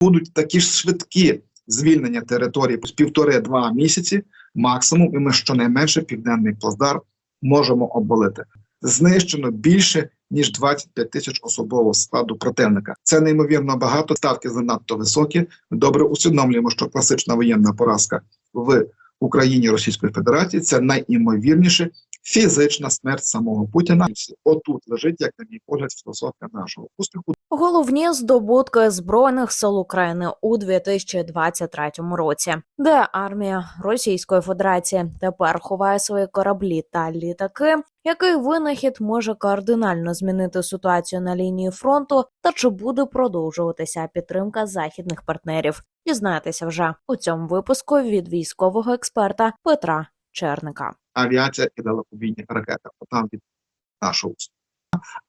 будуть такі ж швидкі звільнення території півтори-два місяці максимум, і ми щонайменше південний плацдарм можемо обвалити. Знищено більше ніж 25 тисяч особового складу противника. Це неймовірно багато. Ставки занадто високі. Ми добре усвідомлюємо, що класична воєнна поразка в Україні Російської Федерації це найімовірніше фізична смерть самого Путіна. Отут лежить, як на мій погляд, філософія нашого успіху. Головні здобутки збройних сил України у 2023 році, де армія Російської Федерації тепер ховає свої кораблі та літаки. Який винахід може кардинально змінити ситуацію на лінії фронту, та чи буде продовжуватися підтримка західних партнерів? Дізнаєтеся вже у цьому випуску від військового експерта Петра Черника. Авіація і далекобійні ракети. Отам від нашого.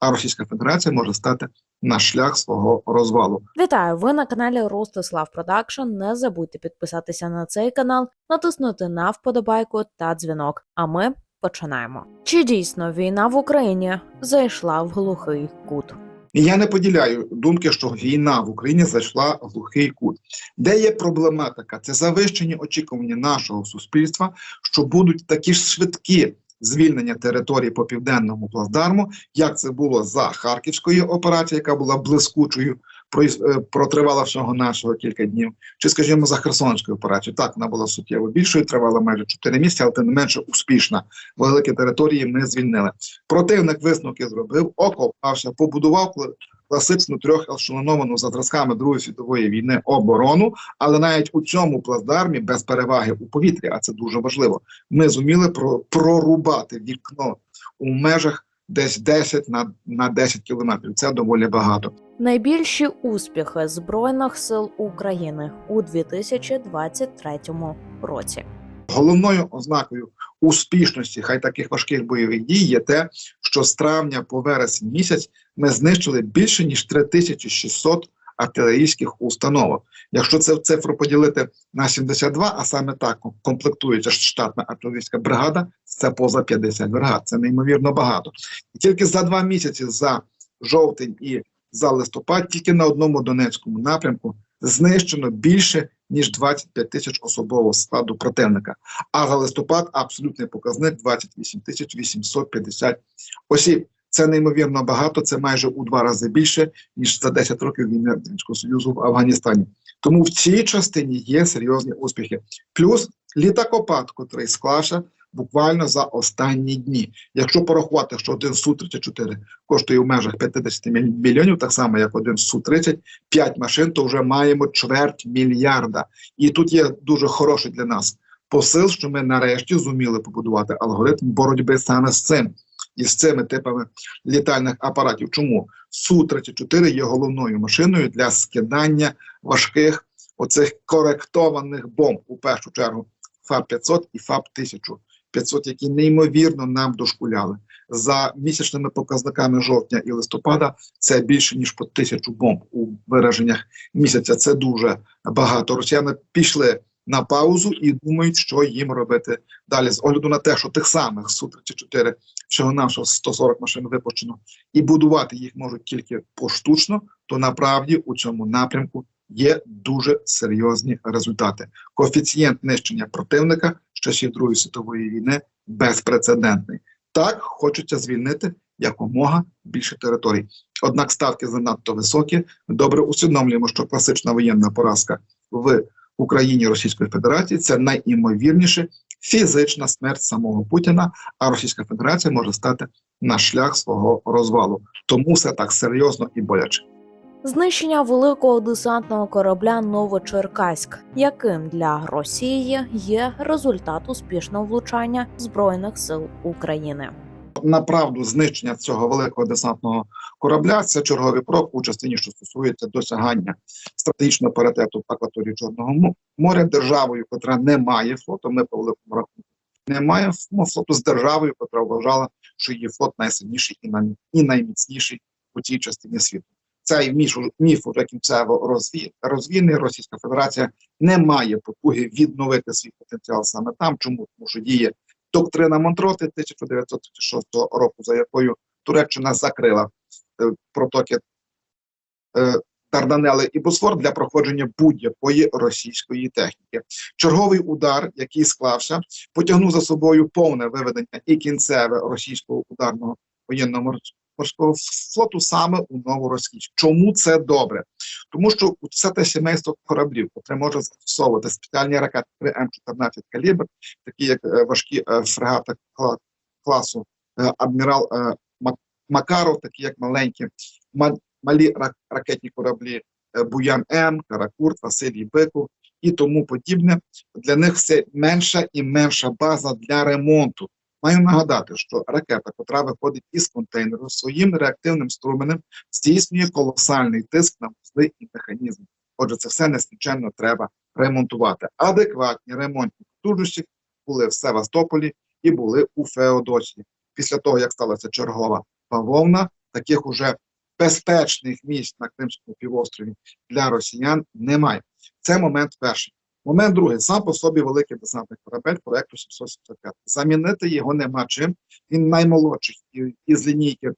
А Російська Федерація може стати на шлях свого розвалу. Вітаю! Ви на каналі Ростислав Продакшн. Не забудьте підписатися на цей канал, натиснути на вподобайку та дзвінок. А ми починаємо. Чи дійсно війна в Україні зайшла в глухий кут? Я не поділяю думки, що війна в Україні зайшла в глухий кут. Де є проблематика? Це завищені очікування нашого суспільства, що будуть такі ж швидкі звільнення території по південному плацдарму, як це було за Харківською операцією, яка була блискучою, протривала всього нашого кілька днів, чи, скажімо, за Херсонською операцією. Так, вона була суттєво більшою, тривала майже 4 місяці, але тим не менше успішна. Великі території ми звільнили. Противник висновки зробив, окопався, побудував кла- класичну трьохешелоновану за зразками Другої світової війни оборону, але навіть у цьому плацдармі без переваги у повітрі, а це дуже важливо. Ми зуміли про, прорубати вікно у межах десь 10 на, на 10 кілометрів. Це доволі багато. Найбільші успіхи збройних сил України у 2023 році. Головною ознакою успішності хай таких важких бойових дій є те, що з травня по вересень місяць ми знищили більше ніж 3600 артилерійських установок. Якщо це цифру поділити на 72, а саме так комплектується штатна артилерійська бригада, це поза 50 бригад. Це неймовірно багато. І тільки за два місяці за жовтень і за листопад, тільки на одному Донецькому напрямку знищено більше ніж 25 тисяч особового складу противника. А за листопад абсолютний показник 28 тисяч 850 осіб. Це неймовірно багато, це майже у два рази більше, ніж за 10 років війни Радянського Союзу в Афганістані. Тому в цій частині є серйозні успіхи. Плюс літакопад, котрий склався буквально за останні дні. Якщо порахувати, що один Су-34 коштує в межах 50 міль- мільйонів, так само як один Су-30, 5 машин, то вже маємо чверть мільярда. І тут є дуже хороший для нас посил, що ми нарешті зуміли побудувати алгоритм боротьби саме з цим і з цими типами літальних апаратів. Чому Су-34 є головною машиною для скидання важких оцих коректованих бомб у першу чергу ФАП-500 і ФАП-1000. 500, які неймовірно нам дошкуляли. За місячними показниками жовтня і листопада це більше ніж по тисячу бомб у вираженнях місяця. Це дуже багато. Росіяни пішли на паузу і думають, що їм робити далі. З огляду на те, що тих самих Су-34 всього нашого 140 машин випущено, і будувати їх можуть тільки поштучно, то направді у цьому напрямку є дуже серйозні результати. Коефіцієнт нищення противника з часів Другої світової війни безпрецедентний. Так хочеться звільнити якомога більше територій. Однак ставки занадто високі. Ми добре усвідомлюємо, що класична воєнна поразка в Україні Російської Федерації це найімовірніше фізична смерть самого Путіна, а Російська Федерація може стати на шлях свого розвалу. Тому все так серйозно і боляче. Знищення великого десантного корабля Новочеркаськ, яким для Росії є результат успішного влучання збройних сил України. Направду знищення цього великого десантного корабля це черговий крок у частині, що стосується досягання стратегічного паритету в акваторії Чорного моря державою, котра не має флоту. Ми по великому рахунку не має флоту з державою, котра вважала, що її флот найсильніший і, най- і найміцніший у цій частині світу. Цей міф, міф уже кінцево розві, розвіяний. Російська Федерація не має потуги відновити свій потенціал саме там. Чому? Тому що діє доктрина Монтроти 1936 року, за якою Туреччина закрила е, протоки е, Дарданели і Босфор для проходження будь-якої російської техніки. Черговий удар, який склався, потягнув за собою повне виведення і кінцеве російського ударного воєнного морського флоту саме у Новоросійськ. Чому це добре? Тому що все те сімейство кораблів, яке може застосовувати спеціальні ракети М14 калібр, такі як е, важкі е, фрегати класу е, адмірал Макаров, такі як маленькі ма- малі рак- ракетні кораблі Буян М, Каракурт, Василій Биков і тому подібне. Для них все менша і менша база для ремонту. Маю нагадати, що ракета, котра виходить із контейнеру, своїм реактивним струменем здійснює колосальний тиск на вузли і механізми. Отже, це все нескінченно треба ремонтувати. Адекватні ремонтні потужності були в Севастополі і були у Феодосії. Після того, як сталася чергова бавовна, таких уже безпечних місць на Кримському півострові для росіян немає. Це момент перший. Момент другий. Сам по собі великий десантний корабель проекту 775. Замінити його нема чим. Він наймолодший із лінійки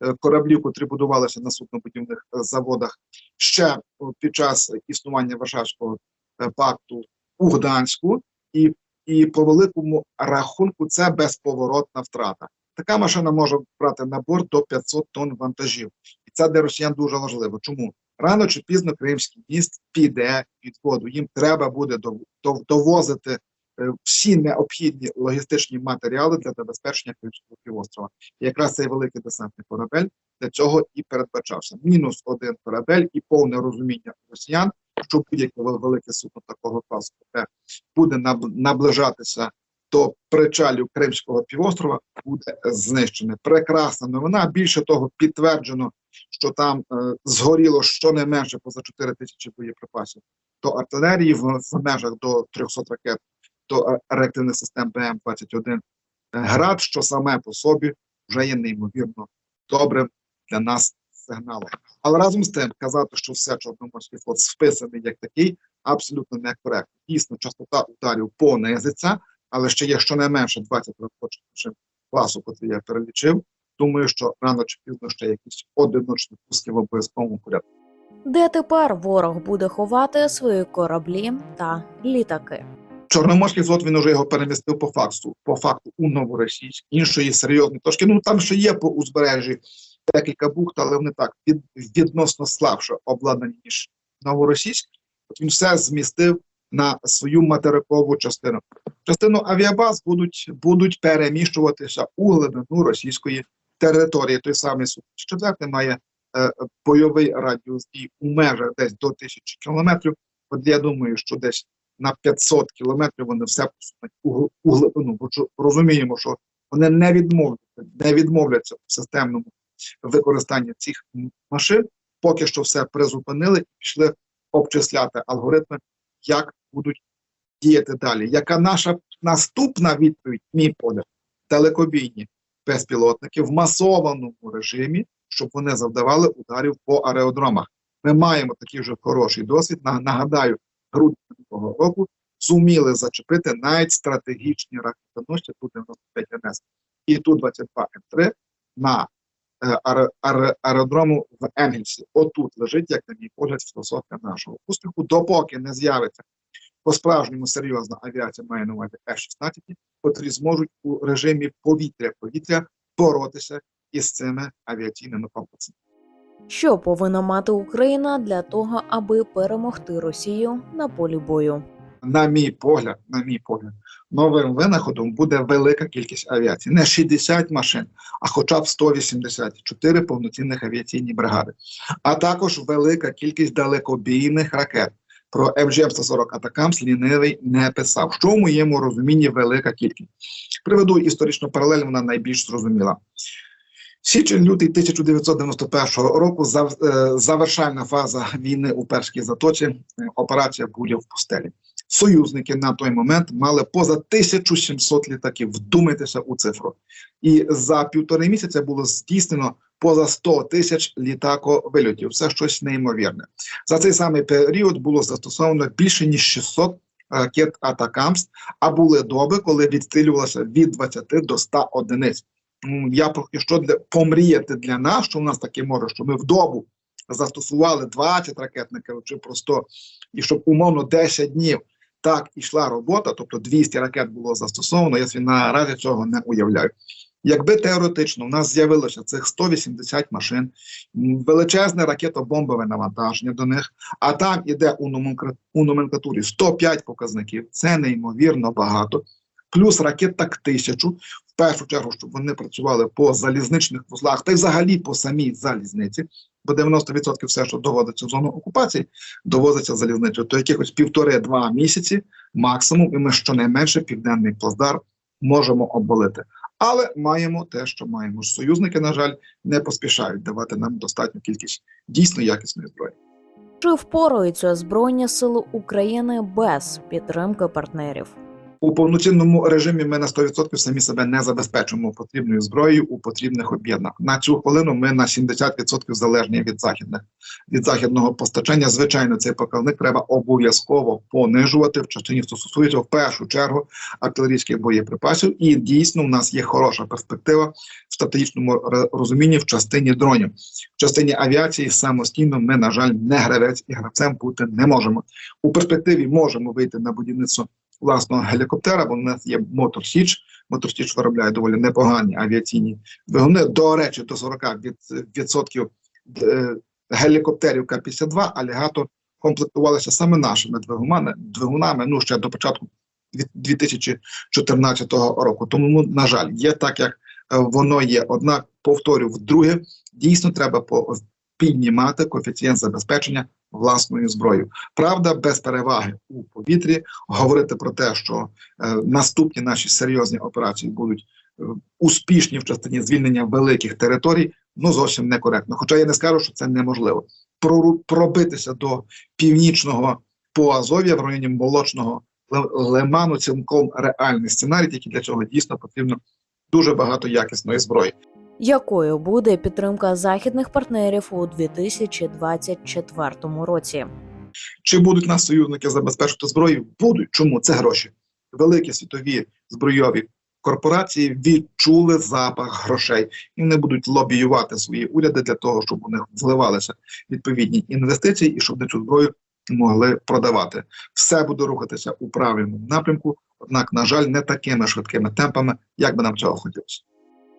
е, кораблів, котрі будувалися на суднобудівних е, заводах ще під час існування Варшавського е, пакту у Гданську, і, і по великому рахунку це безповоротна втрата. Така машина може брати на борт до 500 тонн вантажів, і це для росіян дуже важливо. Чому рано чи пізно Кримський міст піде під воду? Їм треба буде дов- дов- довозити е, всі необхідні логістичні матеріали для забезпечення Кримського півострова. І якраз цей великий десантний корабель для цього і передбачався. Мінус один корабель і повне розуміння росіян, що будь-яке велике судно такого класу, буде наближатися до причалів Кримського півострова, буде знищене. Прекрасна новина. Більше того, підтверджено, що там е, згоріло щонайменше поза 4 тисячі боєприпасів до артилерії в, в межах до 300 ракет, до е, реактивних систем БМ-21 град, що саме по собі вже є неймовірно добрим для нас сигналом. Але разом з тим казати, що все Чорноморський флот списаний як такий, абсолютно некоректно. Дійсно, частота ударів понизиться, але ще є щонайменше 20 робочих класу, котрі я перелічив. Думаю, що рано чи пізно ще якісь одиночні пуски в обов'язковому порядку. Де тепер ворог буде ховати свої кораблі та літаки? Чорноморський флот він уже його перемістив по факту, по факту у Новоросійськ. Іншої серйозної точки. Ну там ще є по узбережжі декілька бухт, але вони так від, відносно слабше обладнані ніж Новоросійськ. От він все змістив на свою материкову частину. Частину авіабаз будуть, будуть переміщуватися у глибину російської території. Той самий су 4 має е, бойовий радіус дій у межах десь до тисячі кілометрів. От я думаю, що десь на 500 кілометрів вони все посунуть у, у глибину. Бо розуміємо, що вони не відмовляться, не відмовляться в системному використанні цих машин. Поки що все призупинили і пішли обчисляти алгоритми, як будуть діяти далі. Яка наша наступна відповідь, мій погляд, далекобійні безпілотники в масованому режимі, щоб вони завдавали ударів по аеродромах. Ми маємо такий вже хороший досвід. Нагадаю, грудня того року зуміли зачепити навіть стратегічні ракетоносці Ту-95 НС і Ту-22М3 на е, аеро- аеро- аеродрому в Енгельсі. Отут лежить, як на мій погляд, філософія нашого успіху, допоки не з'явиться по-справжньому серйозна авіація, має на увазі F-16, котрі зможуть у режимі повітря-повітря боротися із цими авіаційними комплексами. Що повинна мати Україна для того, аби перемогти Росію на полі бою? на мій погляд, на мій погляд, новим винаходом буде велика кількість авіації. Не 60 машин, а хоча б 184 повноцінних авіаційні бригади, а також велика кількість далекобійних ракет. Про FGM-140 Атакамс лінивий не писав. Що в моєму розумінні велика кількість. Приведу історичну паралель, вона найбільш зрозуміла. Січень-лютий 1991 року е, завершальна фаза війни у перській затоці, е, операція Буря в пустелі. Союзники на той момент мали поза 1700 літаків. Вдумайтеся у цифру. І за півтори місяця було здійснено поза 100 тисяч літаковильотів. Це щось неймовірне. За цей самий період було застосовано більше ніж 600 ракет Атакамс, а були доби, коли відстрілювалося від 20 до 100 одиниць. Я поки що для помріяти для нас, що у нас таке може, що ми в добу застосували 20 ракет, не кажучи про 100, і щоб умовно 10 днів так ішла робота, тобто 200 ракет було застосовано, я собі наразі цього не уявляю. Якби теоретично в нас з'явилося цих 180 машин, величезне ракетобомбове навантаження до них, а там іде у, номенклатурі 105 показників, це неймовірно багато. Плюс ракет тисячу, в першу чергу, щоб вони працювали по залізничних вузлах, та й взагалі по самій залізниці, бо 90% все, що доводиться в зону окупації, довозиться залізницею. То якихось півтори-два місяці максимум, і ми щонайменше південний плацдарм можемо обвалити. Але маємо те, що маємо. Союзники, на жаль, не поспішають давати нам достатню кількість дійсно якісної зброї. Чи впораються Збройні сили України без підтримки партнерів? У повноцінному режимі ми на 100% самі себе не забезпечимо потрібною зброєю у потрібних об'єднах. На цю хвилину ми на 70% залежні від західних від західного постачання. Звичайно, цей показник треба обов'язково понижувати в частині, що стосується в першу чергу артилерійських боєприпасів. І дійсно, в нас є хороша перспектива в стратегічному розумінні в частині дронів. В частині авіації самостійно ми, на жаль, не гравець і гравцем бути не можемо. У перспективі можемо вийти на будівництво власного гелікоптера, бо в нас є Мотор Січ. Мотор Січ виробляє доволі непогані авіаційні двигуни. До речі, до 40% від, відсотків е, гелікоптерів К-52 алігатор комплектувалися саме нашими двигунами, двигунами ну ще до початку дві- 2014 року. Тому, ну, на жаль, є так, як е, воно є. Однак, повторю, вдруге, дійсно треба піднімати коефіцієнт забезпечення власною зброєю. Правда, без переваги у повітрі говорити про те, що е, наступні наші серйозні операції будуть е, успішні в частині звільнення великих територій, ну зовсім некоректно. Хоча я не скажу, що це неможливо. Прору- пробитися до північного Поазов'я в районі молочного лиману цілком реальний сценарій, тільки для цього дійсно потрібно дуже багато якісної зброї. Якою буде підтримка західних партнерів у 2024 році? Чи будуть нас союзники забезпечити зброєю? Будуть. Чому? Це гроші. Великі світові збройові корпорації відчули запах грошей і вони будуть лобіювати свої уряди для того, щоб у них вливалися відповідні інвестиції і щоб на цю зброю могли продавати. Все буде рухатися у правильному напрямку, однак, на жаль, не такими швидкими темпами, як би нам цього хотілося.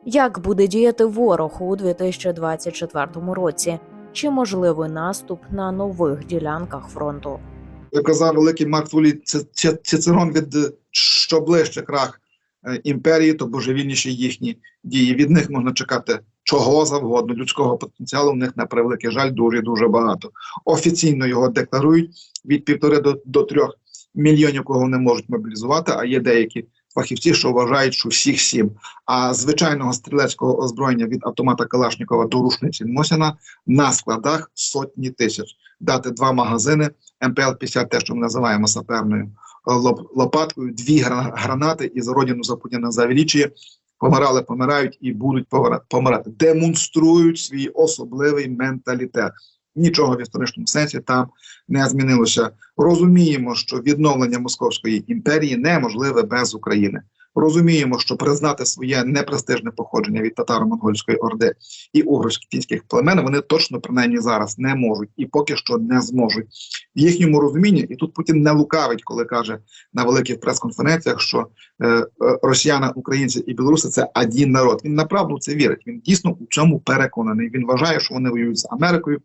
Як буде діяти ворог у 2024 році? Чи можливий наступ на нових ділянках фронту? казав великий Марк Тулій, Ци- Ци- Цицерон від е, що ближче крах е, імперії, то божевільніші їхні дії. Від них можна чекати чого завгодно. Людського потенціалу в них на превеликий жаль дуже дуже багато. Офіційно його декларують від півтори до, до трьох мільйонів, кого вони можуть мобілізувати. А є деякі фахівці, що вважають, що всіх сім. А звичайного стрілецького озброєння від автомата Калашникова до рушниці Мосіна на складах сотні тисяч. Дати два магазини МПЛ-50, те, що ми називаємо саперною е, лопаткою, дві гранати і за родину за Путіна за. Помирали, помирають і будуть помирати. Демонструють свій особливий менталітет. Нічого в історичному сенсі там не змінилося. Розуміємо, що відновлення Московської імперії неможливе без України. Розуміємо, що признати своє непрестижне походження від татаро-монгольської орди і угорсько-фінських племен вони точно принаймні зараз не можуть і поки що не зможуть. В їхньому розумінні, і тут Путін не лукавить, коли каже на великих прес-конференціях, що е, е, росіяни, українці і білоруси це один народ. Він направду це вірить. Він дійсно у цьому переконаний. Він вважає, що вони воюють з Америкою,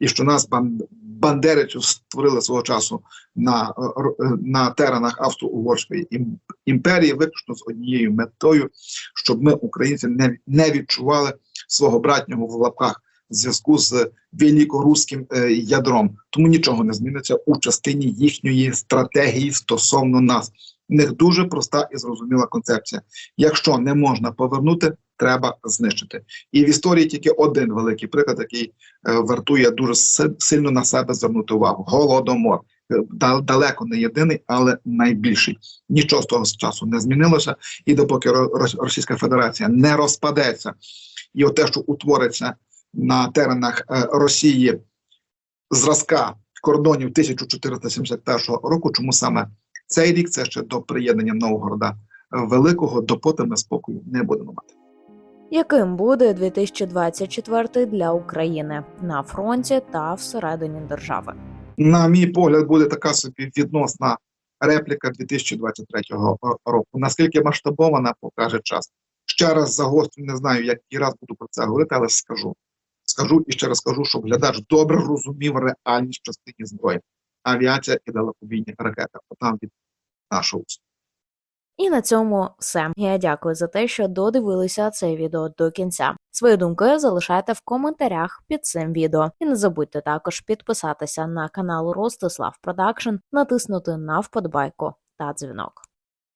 і що нас бан- бандерицю створили свого часу на, е, е, на теренах Австро-Угорської ім- імперії, виключно з однією метою, щоб ми, українці, не, не відчували свого братнього в лапках в зв'язку з великоруським е, ядром. Тому нічого не зміниться у частині їхньої стратегії стосовно нас. В них дуже проста і зрозуміла концепція. Якщо не можна повернути, треба знищити. І в історії тільки один великий приклад, який е, вартує дуже сильно на себе звернути увагу: голодомор. Е, Далеко не єдиний, але найбільший. Нічого з того часу не змінилося. І допоки Російська Федерація не розпадеться, і те, що утвориться на теренах е, Росії зразка кордонів 1471 року, чому саме цей рік це ще до приєднання Новгорода Великого, допоки ми спокою не будемо мати. Яким буде 2024 для України на фронті та всередині держави? На мій погляд, буде така собі відносна репліка 2023 року. Наскільки масштабована, покаже час. Ще раз загострю, не знаю, який раз буду про це говорити, але скажу. Скажу і ще раз скажу, щоб глядач добре розумів реальність частині зброї. Авіація і далекобійні ракети. Отам від нашого. І на цьому все. Я дякую за те, що додивилися це відео до кінця. Свої думки залишайте в коментарях під цим відео. І не забудьте також підписатися на канал Ростислав Продакшн, натиснути на вподобайку та дзвінок.